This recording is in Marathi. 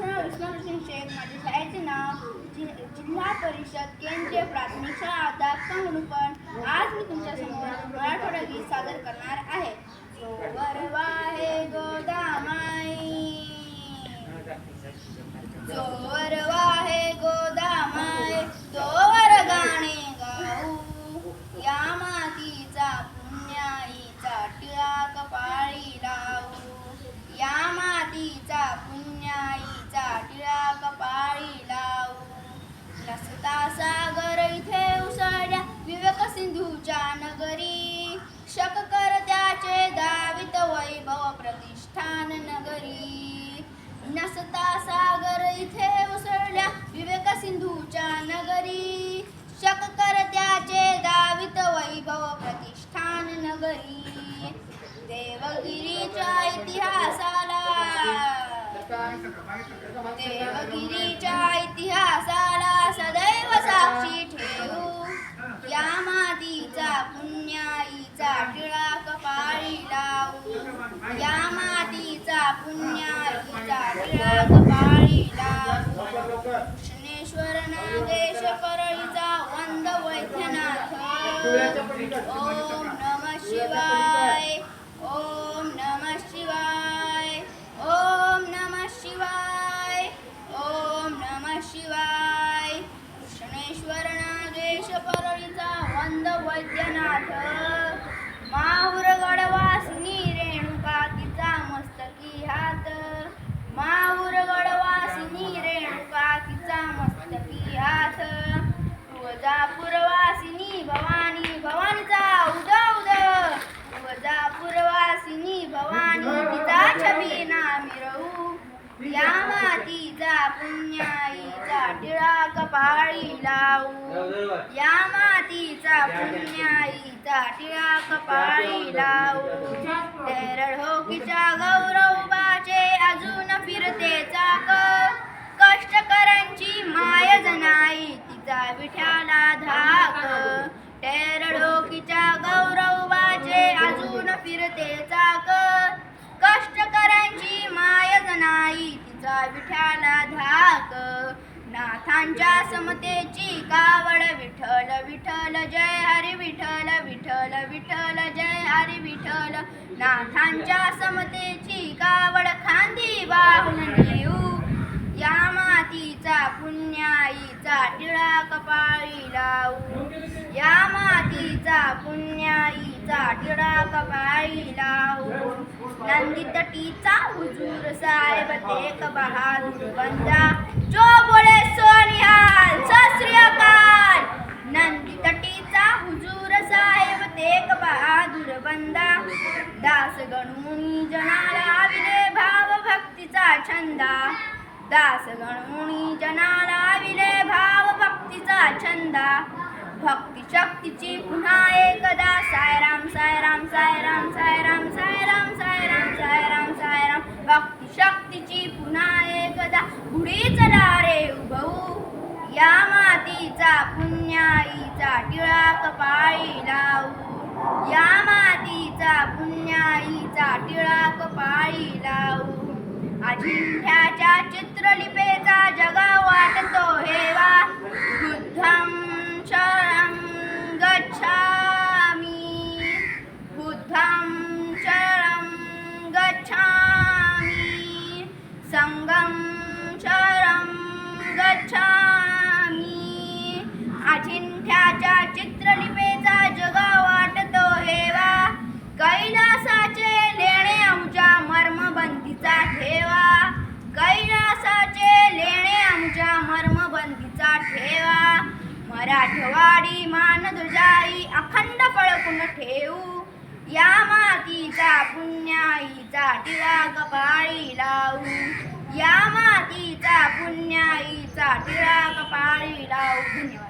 माझं नाव विष्णू शेख माझ्या शाळेचे नाव जि- जिल्हा परिषद केंद्रीय प्राथमिक शाळा आता पण आज मी तुमच्यासमोर मराठवाडा गीत सादर करणार आहे. भासता सागर इथे उसळल्या विवेक सिंधूच्या नगरी. शक कर त्याचे दावित वैभव प्रतिष्ठान नगरी. नसता देवगिरीच्या इतिहासाला सदैव साक्षी ठेवू. या मातीचा पुण्याईचा टिळा कपाळी लावू. या मातीचा पुण्याईचा टिळा कपाळी लावू. कृष्णेश्वर नागेश परळीचा वंद वैद्यनाथ ओम नम शिवाय. 我姐哪去了 मातीचा पुण्याईचा टिळा कपाळी लावू. या मातीचा पुण्याईचा टिळा कपाळी लावू. तेरड होकीच्या गौरवाचे अजून फिरते चाक. कष्टकरांची माय जनाई तिचा विठ्या जनाई तिचा धाक. नाथांच्या समतेची कावड विठ्ठल विठ्ठल जय हरी विठ्ठल विठ्ठल विठ्ठल जय हरी विठ्ठल. नाथांच्या समतेची कावड खांदी वाहून नेऊ. या मातीचा पुण्याईचा टिळा कपाळी लावू. या मातीचा पुण्याईचा टिळा कपाळी लावू नंदित टीचा हुजूर साहेब देख बहादूर बंदा जो बोले सोनिहाल सत अकाल नंदी हुजूर साहेब देख बहादूर बंदा दास गणमुनी जनाला विले भाव भक्तीचा छंदा दास गणमुनी जनाला विले भाव भक्तीचा छंदा. भक्ती शक्तीची पुन्हा एकदा सायराम सायराम सायराम सायराम सायराम सायराम सायराम सायराम. भक्ती शक्तीची पुन्हा एकदा गुढी चला रे उभवू. या मातीचा पुण्याईचा टिळा कपाळी लावू. या मातीचा पुण्याईचा टिळा कपाळी लावू. अजिंठ्याच्या चित्रलिपे मराठवाडी मानदुजाई अखंड फळकून ठेवू. या मातीचा पुण्याईचा टिळा कपाळी लावू. या मातीचा पुण्याईचा टिळा कपाळी लावू. धन्यवाद.